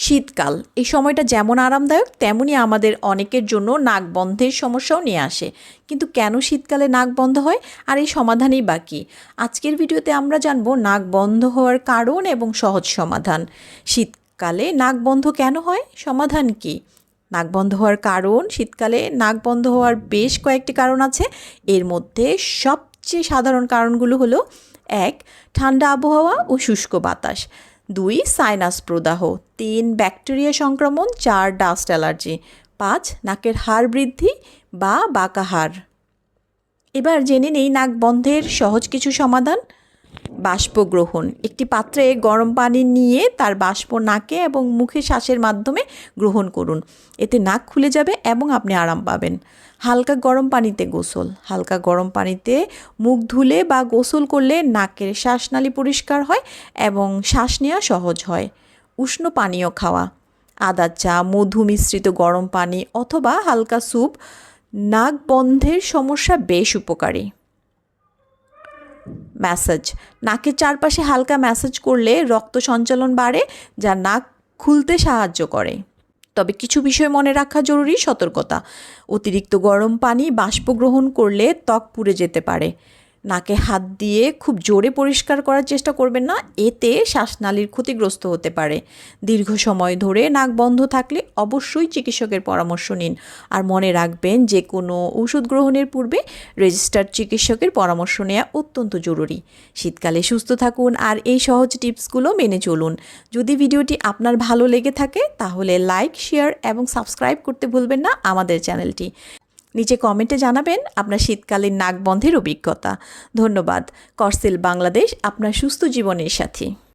শীতকাল। এই সময়টা যেমন আরামদায়ক তেমনই আমাদের অনেকের জন্য নাক বন্ধের সমস্যাও নিয়ে আসে। কিন্তু কেন শীতকালে নাক বন্ধ হয় আর এই সমাধানই বাকি আজকের ভিডিওতে আমরা জানব নাক বন্ধ হওয়ার কারণ এবং সহজ সমাধান। শীতকালে নাক বন্ধ কেন হয়? সমাধান কি? নাক বন্ধ হওয়ার কারণ, শীতকালে নাক বন্ধ হওয়ার বেশ কয়েকটি কারণ আছে। এর মধ্যে সবচেয়ে সাধারণ কারণগুলো হলো, এক, ঠান্ডা আবহাওয়া ও শুষ্ক বাতাস। দুই, সাইনাস প্রদাহ, তিন, ব্যাকটেরিয়া সংক্রমণ, চার, ডাস্ট অ্যালার্জি, পাঁচ, নাকের হাড় বৃদ্ধি বা বাঁকা হাড়। এবার জেনে নেই নাক বন্ধের সহজ কিছু সমাধান। বাষ্প গ্রহণ একটি পাত্রে গরম পানি নিয়ে তার বাষ্প নাকে এবং মুখে শ্বাসের মাধ্যমে গ্রহণ করুন। এতে নাক খুলে যাবে এবং আপনি আরাম পাবেন। হালকা গরম পানিতে গোসল। হালকা গরম পানিতে মুখ ধুলে বা গোসল করলে নাকের শ্বাসনালী পরিষ্কার হয় এবং শ্বাস নেওয়া সহজ হয়। উষ্ণ পানীয় খাওয়া। আদা, চা, মধু, মিশ্রিত গরম পানি অথবা হালকা স্যুপ নাক বন্ধের সমস্যা বেশ উপকারী। ম্যাসাজ নাকের চারপাশে হালকা ম্যাসাজ করলে রক্ত সঞ্চালন বাড়ে, যা নাক খুলতে সাহায্য করে। তবে কিছু বিষয় মনে রাখা জরুরি সতর্কতা। অতিরিক্ত গরম পানি বাষ্প গ্রহণ করলে ত্বক পুড়ে যেতে পারে। নাকে হাত দিয়ে খুব জোরে পরিষ্কার করার চেষ্টা করবেন না, এতে শ্বাসনালীর ক্ষতিগ্রস্ত হতে পারে। দীর্ঘ সময় ধরে নাক বন্ধ থাকলে অবশ্যই চিকিৎসকের পরামর্শ নিন। আর মনে রাখবেন যে কোনো ওষুধ গ্রহণের পূর্বে রেজিস্টার্ড চিকিৎসকের পরামর্শ নেওয়া অত্যন্ত জরুরি। শীতকালে সুস্থ থাকুন আর এই সহজ টিপসগুলো মেনে চলুন। যদি ভিডিওটি আপনার ভালো লেগে থাকে, তাহলে লাইক, শেয়ার এবং সাবস্ক্রাইব করতে ভুলবেন না আমাদের চ্যানেলটি। নিচে কমেন্টে জানাবেন আপনার শীতকালীন নাক বন্ধের অভিজ্ঞতা। ধন্যবাদ। করসেল বাংলাদেশ, আপনার সুস্থ জীবনের সাথী।